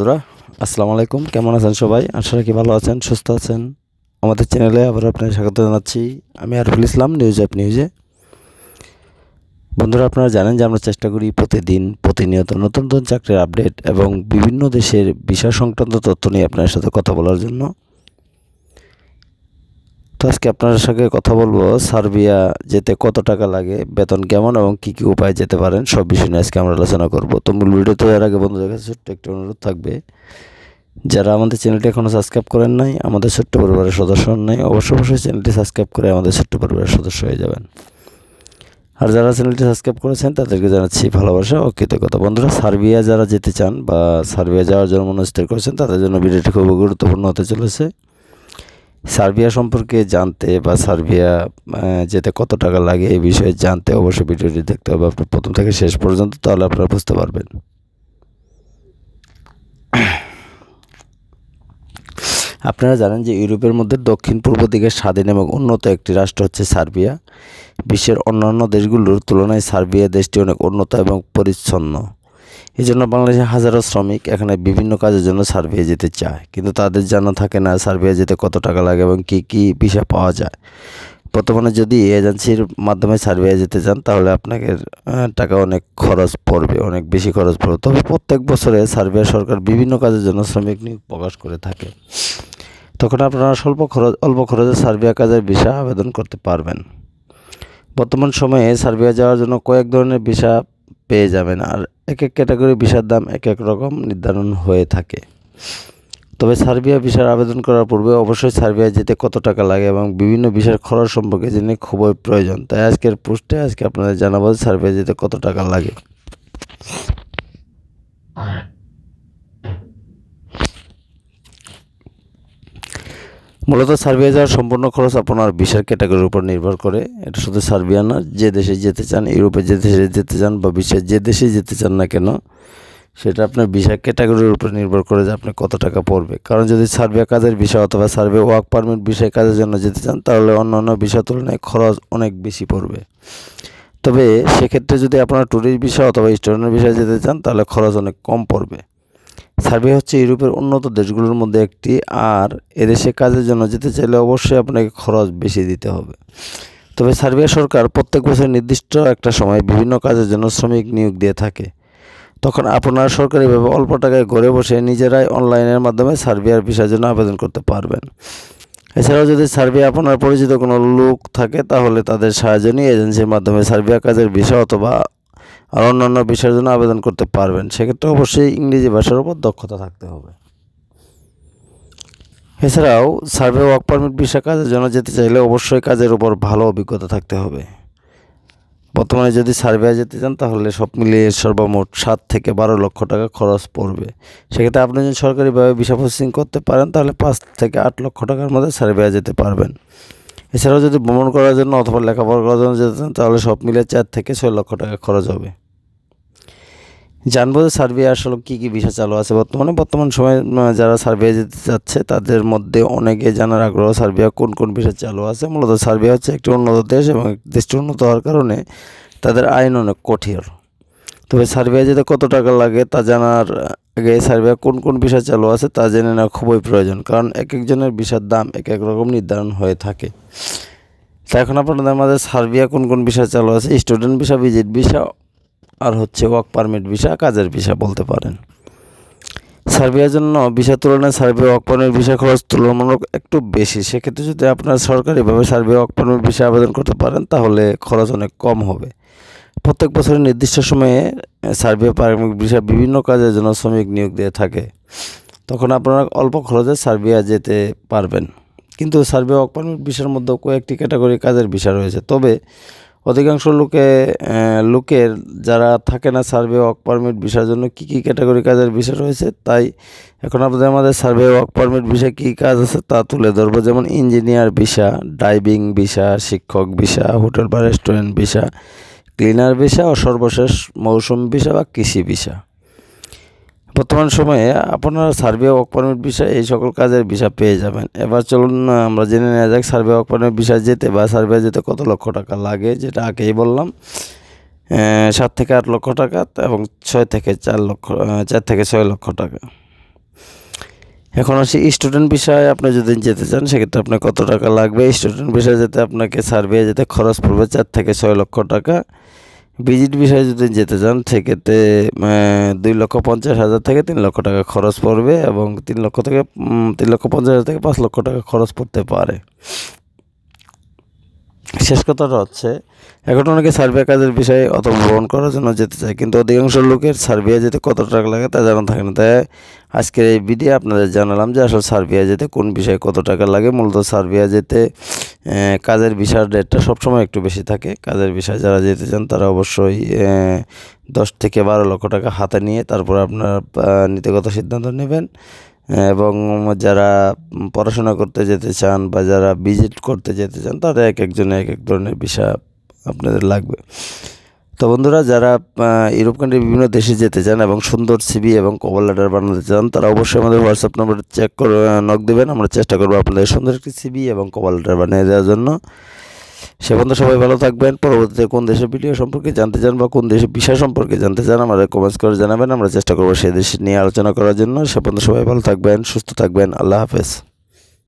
বন্ধুরা, আসসালামু আলাইকুম। কেমন আছেন সবাই? আশা রাখি ভালো আছেন, সুস্থ আছেন। আমাদের চ্যানেলে আবার আপনাকে স্বাগত জানাচ্ছি। আমি আরফুল ইসলাম নিউজ অ্যাপ নিউজে বন্ধুরা, আপনারা জানেন যে আমরা চেষ্টা করি প্রতিদিন প্রতিনিয়ত নতুন নতুন চাকরির আপডেট এবং বিভিন্ন দেশের বিষয় সংক্রান্ত তথ্য নিয়ে আপনার সাথে কথা বলার জন্য। তো আজকে আপনার সঙ্গে কথা বলব, সার্বিয়া যেতে কত টাকা লাগে, বেতন কেমন এবং কী কী উপায় যেতে পারেন, সব বিষয় নিয়ে আজকে আমরা আলোচনা করব। তো মূল ভিডিওতে এর আগে বন্ধুদের কাছে ছোট্ট একটি অনুরোধ থাকবে, যারা আমাদের চ্যানেলটি এখনও সাবস্ক্রাইব করেন নাই, আমাদের ছোট্ট পরিবারের সদস্য নাই, অবশ্যই অবশ্যই চ্যানেলটি সাবস্ক্রাইব করে আমাদের ছোট্ট পরিবারের সদস্য হয়ে যাবেন। আর যারা চ্যানেলটি সাবস্ক্রাইব করেছেন, তাদেরকে জানাচ্ছি ভালোবাসা ও কৃতজ্ঞতা। বন্ধুরা, সার্বিয়া যারা যেতে চান বা সার্বিয়া যাওয়ার জন্য মনস্থির করেছেন, তাদের জন্য ভিডিওটি খুব গুরুত্বপূর্ণ হতে চলেছে। সার্বিয়া সম্পর্কে জানতে বা সার্বিয়া যেতে কত টাকা লাগে এই বিষয়ে জানতে অবশ্যই ভিডিওটি দেখতে হবে। আপনার প্রথম থেকে শেষ পর্যন্ত তাহলে আপনারা বুঝতে পারবেন। আপনারা জানেন যে ইউরোপের মধ্যে দক্ষিণ পূর্ব দিকে স্বাধীন এবং উন্নত একটি রাষ্ট্র হচ্ছে সার্বিয়া। বিশ্বের অন্যান্য দেশগুলোর তুলনায় সার্বিয়া দেশটি অনেক উন্নত এবং পরিচ্ছন্ন। এই জন্য বাংলাদেশের হাজারো শ্রমিক এখানে বিভিন্ন কাজের জন্য সার্বিয়া যেতে চায়। কিন্তু তাদের জানা থাকে না সার্বিয়া যেতে কত টাকা লাগে এবং কী কী ভিসা পাওয়া যায়। বর্তমানে যদি এজেন্সির মাধ্যমে সার্বিয়া যেতে চান, তাহলে আপনাকে টাকা অনেক খরচ পড়বে, অনেক বেশি খরচ পড়বে। তবে প্রত্যেক বছরে সার্বিয়া সরকার বিভিন্ন কাজের জন্য শ্রমিক নিয়োগ প্রকাশ করে থাকে। তখন আপনারা স্বল্প খরচ, অল্প খরচে সার্বিয়া কাজের ভিসা আবেদন করতে পারবেন। বর্তমান সময়ে সার্বিয়া যাওয়ার জন্য কয়েক ধরনের ভিসা পেয়ে যাবেন। আর এক এক ক্যাটাগরি ভিসার দাম এক এক রকম নির্ধারণ হয়ে থাকে। তবে সার্বিয়া ভিসার আবেদন করার পূর্বে অবশ্যই সার্বিয়া যেতে কত টাকা লাগে এবং বিভিন্ন ভিসার খরচ সম্পর্কে জেনে খুবই প্রয়োজন। তাই আজকের পোস্টে আজকে আপনাদের জানাব সার্বিয়া যেতে কত টাকা লাগে। মূলত সার্বিয়া যাওয়ার সম্পূর্ণ খরচ আপনার ভিসার ক্যাটাগরির উপর নির্ভর করে। এটা শুধু সার্বিয়া না, যে দেশে যেতে চান, ইউরোপে যে দেশে যেতে চান বা বিশ্বের যে দেশে যেতে চান না কেন, সেটা আপনার ভিসা ক্যাটাগরির উপর নির্ভর করে যে আপনি কত টাকা পড়বে। কারণ যদি সার্বিয়া কাজের বিষয় অথবা সার্বিয়া ওয়ার্ক পারমিট বিষয় কাজের জন্য যেতে চান, তাহলে অন্য অন্য ভিসা তুলনায় খরচ অনেক বেশি পড়বে। তবে সেক্ষেত্রে যদি আপনার ট্যুরিস্ট ভিসা অথবা স্টুডেন্টের বিষয়ে যেতে চান, তাহলে খরচ অনেক কম পড়বে। সার্বিয়া হচ্ছে ইউরোপের উন্নত দেশগুলোর মধ্যে একটি, আর এদেশে কাজের জন্য যেতে চাইলে অবশ্যই আপনাকে খরচ বেশি দিতে হবে। তবে সার্বিয়া সরকার প্রত্যেক বছর নির্দিষ্ট একটা সময় বিভিন্ন কাজের জন্য শ্রমিক নিয়োগ দিয়ে থাকে। তখন আপনারা সরকারিভাবে অল্প টাকায় ঘরে বসে নিজেরাই অনলাইনের মাধ্যমে সার্বিয়ার ভিসার জন্য আবেদন করতে পারবেন। এছাড়াও যদি সার্বিয়া আপনার পরিচিত কোনো লোক থাকে, তাহলে তাদের সাহায্য নিয়ে এজেন্সির মাধ্যমে সার্বিয়া কাজের ভিসা অথবা আর অন্যান্য বিষয়ের জন্য আবেদন করতে পারবেন। সেক্ষেত্রে অবশ্যই ইংরেজি ভাষার উপর দক্ষতা থাকতে হবে। এছাড়াও সার্ভে ওয়ার্ক পারমিট ভিসা কাজের জন্য যেতে চাইলে অবশ্যই কাজের উপর ভালো অভিজ্ঞতা থাকতে হবে। বর্তমানে যদি সার্ভে যেতে চান, তাহলে সব মিলিয়ে সর্বমোট সাত থেকে বারো লক্ষ টাকা খরচ পড়বে। সেক্ষেত্রে আপনি যদি সরকারিভাবে ভিসা প্রসেসিং করতে পারেন, তাহলে পাঁচ থেকে আট লক্ষ টাকার মধ্যে সার্ভে যেতে পারবেন। এছাড়াও যদি ভ্রমণ করার জন্য অথবা লেখাপড়া করার জন্য যেতে চান, তাহলে সব মিলিয়ে চার থেকে ছয় লক্ষ টাকা খরচ হবে। জানব যে সার্ভে আসলে কী কী বিষয় চালু আছে বর্তমানে। বর্তমান সময়ে যারা সার্ভে যেতে যাচ্ছে তাদের মধ্যে অনেকে জানার আগ্রহ সার্বিয়া কোন কোন বিষয় চালু আছে। মূলত সার্বিয়া হচ্ছে একটি উন্নত দেশ এবং দেশটি উন্নত হওয়ার কারণে তাদের আইন অনেক কঠিন। তবে সার্বিয়া যেতে কত টাকা লাগে তা জানার আগে সার্বিয়া কোন কোন বিষয় চালু আছে তা জেনে নেওয়া খুবই প্রয়োজন, কারণ এক একজনের বিষয়ের দাম এক এক রকম নির্ধারণ হয়ে থাকে। তা এখন আপনাদের মাঝে সার্বিয়া কোন কোন বিষয় চালু আছে? স্টুডেন্ট ভিসা, ভিজিট ভিসা আর হচ্ছে ওয়ার্ক পারমিট ভিসা কাজের ভিসা বলতে পারেন। সার্বিয়ার জন্য ভিসা তুলনায় সার্বিয়া ওয়ার্ক পারমিট ভিসা খরচ তুলনামূলক একটু বেশি। সেক্ষেত্রে যদি আপনার সরকারিভাবে সার্বিয়া ওয়ার্ক পারমিট ভিসা আবেদন করতে পারেন, তাহলে খরচ অনেক কম হবে। প্রত্যেক বছরের নির্দিষ্ট সময়ে সার্বিয়া পারমিট ভিসা বিভিন্ন কাজের জন্য শ্রমিক নিয়োগ দিয়ে থাকে। তখন আপনারা অল্প খরচে সার্বিয়া যেতে পারবেন। কিন্তু সার্বিয়া ওয়ার্ক পারমিট ভিসার মধ্যেও কয়েকটি ক্যাটাগরি কাজের ভিসা রয়েছে। তবে অধিকাংশ লোকে লোকের যারা থাকে না সার্ভে ওয়ার্ক পারমিট ভিসার জন্য কী কী ক্যাটাগরি কাজের বিষয় রয়েছে, তাই এখন আপনাদের আমাদের সার্ভে ওয়ার্ক পারমিট ভিসা কী কাজ আছে তা তুলে ধরবো। যেমন ইঞ্জিনিয়ার ভিসা ড্রাইভিং ভিসা, শিক্ষক ভিসা, হোটেল বা রেস্টুরেন্ট ভিসা ক্লিনার ভিসা, ও সর্বশেষ মৌসুমী ভিসা বা কৃষি ভিসা। বর্তমান সময়ে আপনারা সার্ভে ওয়ার্ক পারমিট ভিসা এই সকল কাজের ভিসা পেয়ে যাবেন। এবার চলুন আমরা জেনে নেওয়া যাক সার্ভে ওয়ার্ক পারমিট ভিসা যেতে বা সার্ভে যেতে কত লক্ষ টাকা লাগে, যেটা আগেই বললাম। সাত থেকে আট লক্ষ টাকা এবং ছয় থেকে চার লক্ষ চার থেকে ছয় লক্ষ টাকা। এখন আসি স্টুডেন্ট বিষয়ে। আপনি যদি যেতে চান, সেক্ষেত্রে আপনার কত টাকা লাগবে? স্টুডেন্ট বিষয়ে যেতে আপনাকে সার্ভে যেতে খরচ পড়বে চার থেকে ছয় লক্ষ টাকা। ভিজিট বিষয়ে যদি যেতে চান, সেক্ষেত্রে দুই লক্ষ পঞ্চাশ হাজার থেকে তিন লক্ষ টাকা খরচ পড়বে এবং তিন লক্ষ থেকে তিন লক্ষ পঞ্চাশ হাজার থেকে পাঁচ লক্ষ টাকা খরচ পড়তে পারে। শেষ কথাটা হচ্ছে এখন অনেকে সার্ভে কাজের বিষয়ে অত করার জন্য যেতে চায় কিন্তু অধিকাংশ লোকের সার্ভে যেতে কত টাকা লাগে তা জানা থাকে না। তাই আজকের এই ভিডিও আপনাদের জানালাম যে আসলে সার্বিয়া যেতে কোন বিষয়ে কত টাকা লাগে, মূলত সার্বিয়া যেতে কাজের বিষয়ের ডেটটা সবসময় একটু বেশি থাকে। কাজের বিষয় যারা যেতে চান, তারা অবশ্যই দশ থেকে বারো লক্ষ টাকা হাতে নিয়ে তারপর আপনার নীতিগত সিদ্ধান্ত নেবেন। এবং যারা পড়াশোনা করতে যেতে চান বা যারা ভিজিট করতে যেতে চান তারা এক একজনে এক এক ধরনের বিষয় আপনাদের লাগবে। তো বন্ধুরা, যারা ইউরোপ কান্ট্রির বিভিন্ন দেশে যেতে চান এবং সুন্দর সিবি এবং কভার লেটার বানাতে চান, তারা অবশ্যই আমাদের হোয়াটসঅ্যাপ নাম্বার চেক করে নক দেবেন। আমরা চেষ্টা করব আপনাদের সুন্দর একটি সিবি এবং কভার লেটার বানিয়ে দেওয়ার জন্য। সে পর্যন্ত সবাই ভালো থাকবেন। পরবর্তীতে কোন দেশের ভিডিও সম্পর্কে জানতে চান বা কোন দেশের বিষয় সম্পর্কে জানতে চান, আমাদের কমেন্টস করে জানাবেন। আমরা চেষ্টা করব সে দেশ নিয়ে আলোচনা করার জন্য। সে পর্যন্ত সবাই ভালো থাকবেন, সুস্থ থাকবেন। আল্লাহ হাফেজ।